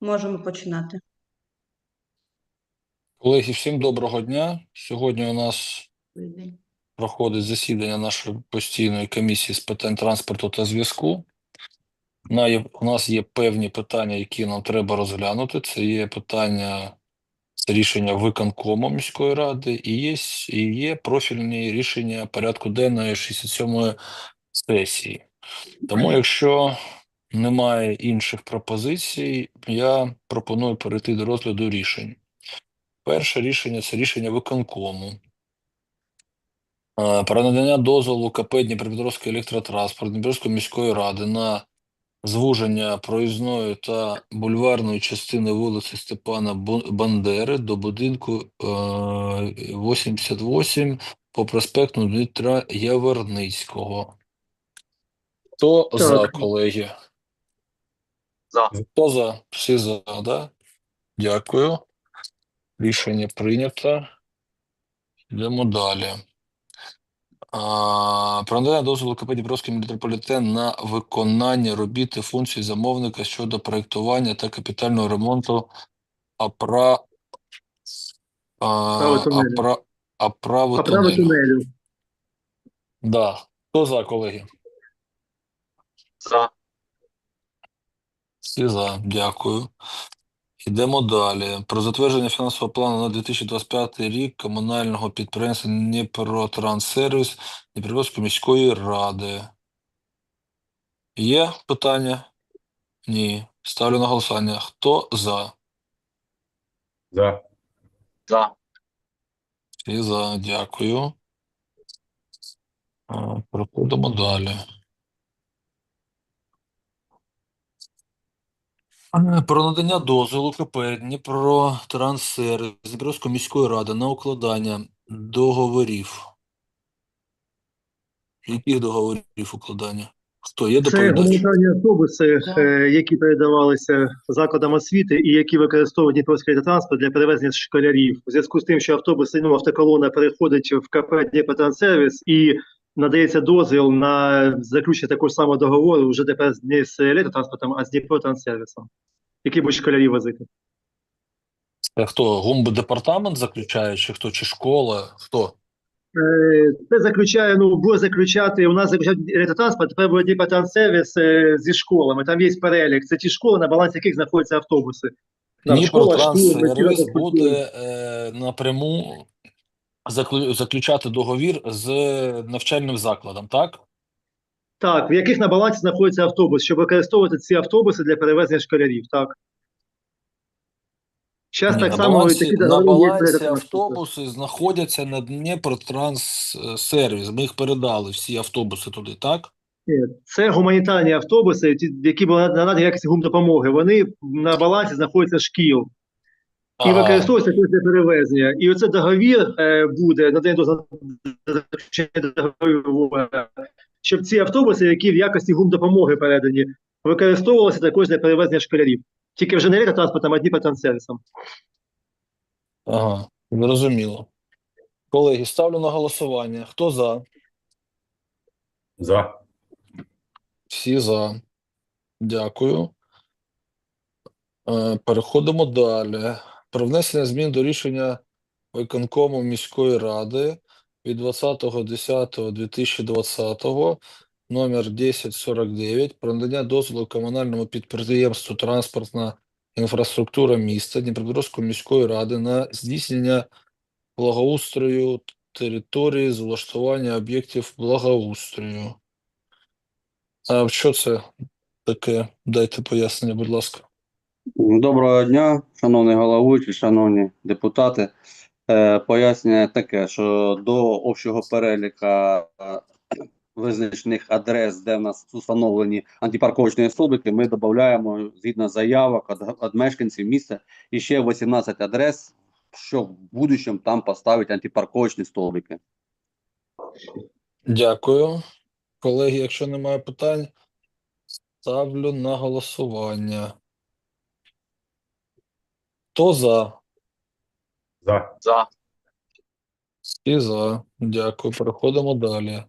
Можемо починати. Колеги, всім доброго дня. Сьогодні у нас проходить засідання нашої постійної комісії з питань транспорту та зв'язку. У нас є певні питання, які нам треба розглянути. Це є питання це рішення виконкому міської ради і є, і є профільні рішення порядку денної 67-ї сесії. Тому, якщо немає інших пропозицій, я пропоную перейти до розгляду рішень. Перше рішення це рішення виконкому. Е, Про надання дозволу КП Дніпропетровський електротранспорт Дніпровської міської ради на звуження проїзної та бульварної частини вулиці Степана Бандери до будинку е, 88 по проспекту Дмитра Яворницького. Хто Так. за, колеги? За. Хто за? Всі за, да? Дякую. Рішення прийнято. Йдемо далі. А, Про надання дозволу КП Дніпровський метрополітен на виконання робіт і функцій замовника щодо проєктування та капітального ремонту апра... а, Право тунелю. апра... праву тунелю. тунелю. Да. Хто за, колеги? За. Всі за, дякую. Йдемо далі. Про затвердження фінансового плану на 2025 рік комунального підприємства Дніпротранссервіс Дніпропетровської міської ради. Є питання? Ні. Ставлю на голосування. Хто за? За. За. Всі за, дякую. Проходимо далі. Про надання дозволу КП Дніпротранссервіс Дніпровської міської ради на укладання договорів. Яких договорів укладання? Хто є Це доповідач? гуманітарні автобуси, е, які передавалися закладам освіти і які використовують Дніпровський транспорт для перевезення школярів. У зв'язку з тим, що автобуси, ну, автоколона переходить в КП Дніпротранссервіс і надається дозвіл на заключення такого самого договору вже тепер не з електротранспортом, а з Дніпротранссервісом, які будуть школярів возити. Хто? Гумб-департамент заключає, чи хто? Чи школа? Хто? Е, Це заключає, ну, буде заключати, у нас заключають електротранспорт, тепер буде Дніпротранссервіс е, зі школами, там є перелік, це ті школи, на балансі яких знаходяться автобуси. Дніпротранссервіс буде е, напряму заключати договір з навчальним закладом, так? Так, в яких на балансі знаходиться автобус, щоб використовувати ці автобуси для перевезення школярів, так. Зараз Ні, так на само балансі, такі на балансі автобуси знаходяться на Дніпро-Транссервіс. Ми їх передали, всі автобуси туди, так? Це гуманітарні автобуси, які були надані якості гумдопомоги. Вони на балансі знаходяться шкіл. І використовується також для перевезення. І оце договір е, буде на заключення договору, е, щоб ці автобуси, які в якості гумдопомоги передані, використовувалися також для перевезення школярів. Тільки вже не електротранспортом, а Дніпротранссервісом. Ага, зрозуміло. Колеги, ставлю на голосування. Хто за? За. Всі за. Дякую. Е, Переходимо далі. Про внесення змін до рішення виконкому міської ради від 20.10.2020 номер 1049 про надання дозволу комунальному підприємству транспортна інфраструктура міста Дніпропетровської міської ради на здійснення благоустрою території з влаштування об'єктів благоустрою. А що це таке? Дайте пояснення, будь ласка. Доброго дня, шановний головуючий, шановні депутати. Е, Пояснення таке, що до общого переліка е, визначених адрес, де в нас встановлені антипарковочні столбики, ми додаємо згідно заявок від, мешканців міста і ще 18 адрес, що в будущем там поставить антипарковочні столбики. Дякую. Колеги, якщо немає питань, ставлю на голосування. Хто за? За. За. Всі за. Дякую. Переходимо далі.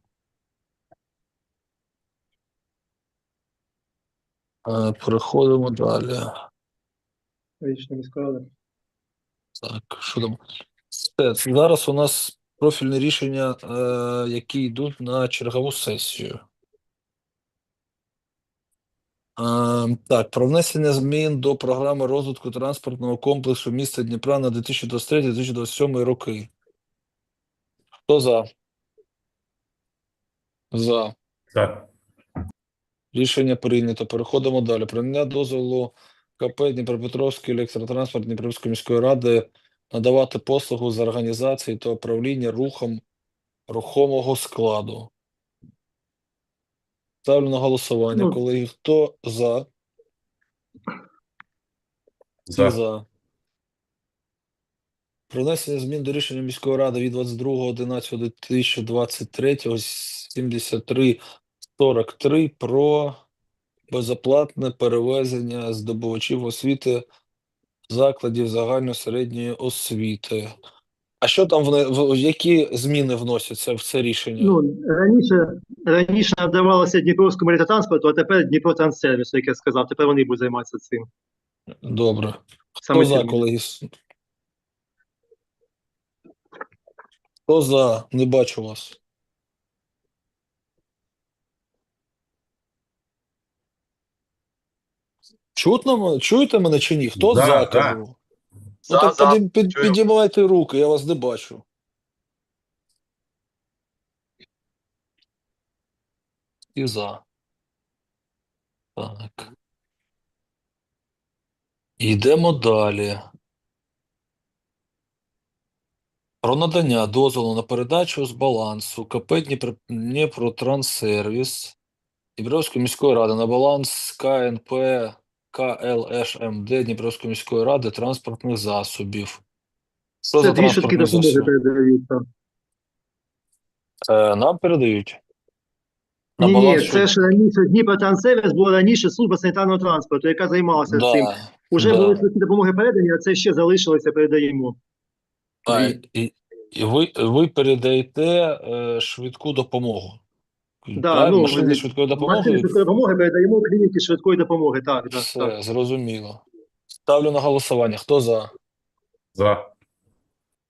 Е, Переходимо далі. Річна міська рада. Так, що там? Все, зараз у нас профільні рішення, е, які йдуть на чергову сесію. Так, про внесення змін до програми розвитку транспортного комплексу міста Дніпра на 2023-2027 роки. Хто за? За. За. Рішення прийнято. Переходимо далі. Надання дозволу КП Дніпропетровський електротранспорт Дніпровської міської ради надавати послугу з організації та управління рухом рухомого складу. Ставлю на голосування, Ну. колеги. Хто за? Всі За. за. Про внесення змін до рішення міської ради від 22.11.2023 7343 про безоплатне перевезення здобувачів освіти закладів загальної середньої освіти. А що там вне- в які зміни вносяться в це рішення? Ну, раніше, раніше надавалося Дніпровському електротранспорту, а тепер Дніпротранссервісу, як я сказав. Тепер вони будуть займатися цим. Добре. Хто Саме за, колеги? Хто за? Не бачу вас. Чутно, чуєте мене чи ні? Хто За, за, за. кажу? Ну так за. під- Чую. підіймайте руки, я вас не бачу. І за. Так. Йдемо далі. Про надання дозволу на передачу з балансу КП Дніпро- Дніпротранссервіс Дніпровської міської ради на баланс КНП КЛШМД Дніпровської міської ради транспортних засобів. Що Це за дві швидкі транспортні допомоги передаються. Е, нам передають. На Ні, ні, баланс це ж раніше Дніпротранссервіс була раніше служба санітарного транспорту, яка займалася да, цим. Уже да. були швидкі допомоги передані, а це ще залишилося, передаємо. А, і, і ви, ви передаєте е, швидку допомогу. Да, ну, Машини ви- швидкої Машини допомоги. швидкої допомоги передаємо в клініки швидкої допомоги. Так, так, Все, так. зрозуміло. Ставлю на голосування. Хто за? За.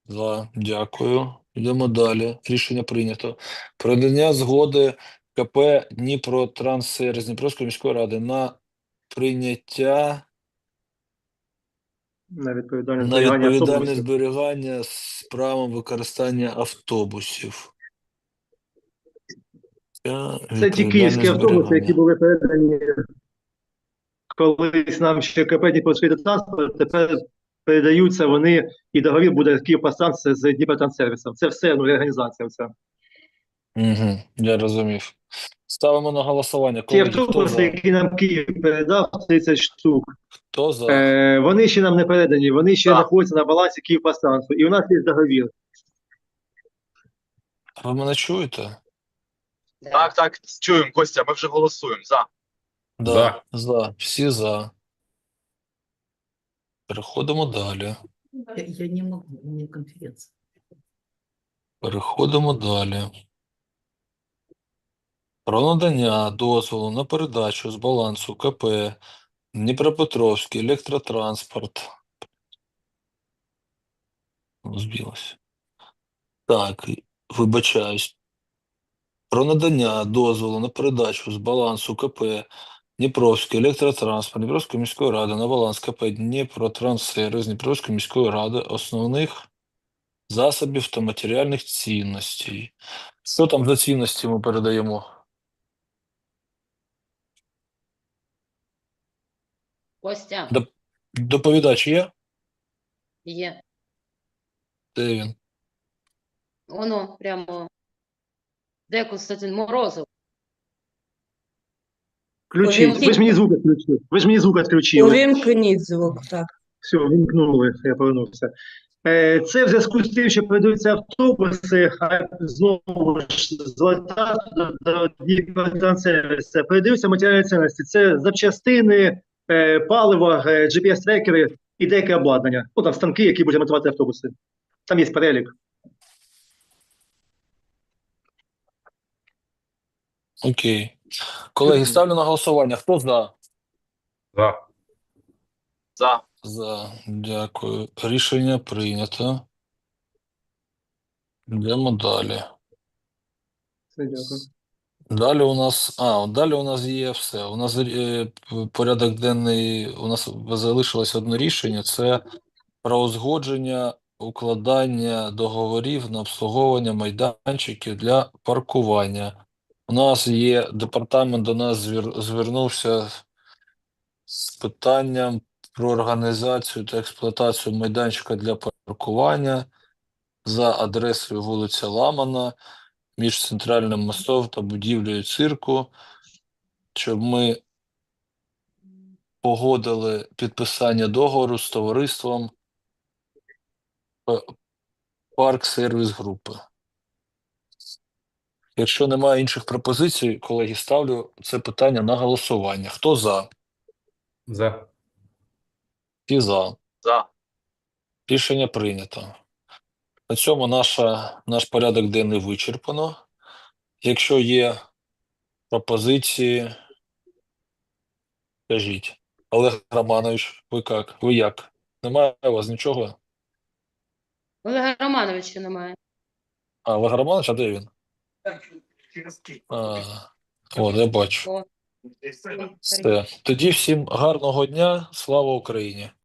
За. Дякую. Йдемо далі. Рішення прийнято. Про надання згоди КП Дніпротранссервіс Дніпровської міської ради на прийняття На відповідальне на зберігання відповідальне автобусів. зберігання з правом використання автобусів. Це ті київські автобуси, які були передані колись нам ще КП Дніпровський транспорт, тепер передаються вони, і договір буде Київпастранс з Дніпротранссервісом. Це все, ну, реорганізація вся. Угу, я розумів. Ставимо на голосування. Ті автобуси, за? які нам Київ передав, 30 штук, Хто за? е, вони ще нам не передані, вони ще Так. знаходяться на балансі Київпастрансу. І у нас є договір. Ви мене чуєте? Так, так, чуємо, Костя, ми вже голосуємо. За. Да, За. за. Всі за. Переходимо далі. Я, я не могу, у меня конференция. Переходимо далі. Про надання дозволу на передачу з балансу КП Дніпропетровський електротранспорт. Збілося. Так, вибачаюсь. Про надання дозволу на передачу з балансу КП Дніпровський електротранспорт Дніпровської міської ради на баланс КП Дніпротранссервіс Дніпровської міської ради основних засобів та матеріальних цінностей. Що там за цінності ми передаємо? Костя, Доп- Доповідач є? є. Де він? Воно прямо. Де Константин Морозов? Включіть. Ви ж мені звук відключили. Ви ж мені звук відключили. Увімкніть звук, так. Все, вімкнули, я повернувся. Е, Це в зв'язку з тим, що передаються автобуси, а знову ж з ЛАТА до, до передаються матеріальні цінності. Це запчастини, е, паливо, е, GPS-трекери і деяке обладнання. Ну, там станки, які будуть ремонтувати автобуси. Там є перелік. Окей. Колеги, ставлю на голосування. Хто за? За. За. За. Дякую. Рішення прийнято. Йдемо далі. Все, дякую. Далі у нас, а, далі у нас є все. У нас е, порядок денний, у нас залишилось одне рішення, це про узгодження укладання договорів на обслуговування майданчиків для паркування. У нас є департамент до нас звернувся з питанням про організацію та експлуатацію майданчика для паркування за адресою вулиця Ламана між центральним мостом та будівлею цирку, щоб ми погодили підписання договору з товариством Парк Сервіс Групи. Якщо немає інших пропозицій, колеги, ставлю це питання на голосування. Хто за? За. Всі за. За. Рішення прийнято. На цьому наша, наш порядок денний вичерпано. Якщо є пропозиції, кажіть. Олег Романович, ви як? Ви як? Немає у вас нічого? Олега Романовича немає. А, Олег Романович, а де він? А, не бачу. Все. Тоді всім гарного дня. Слава Україні!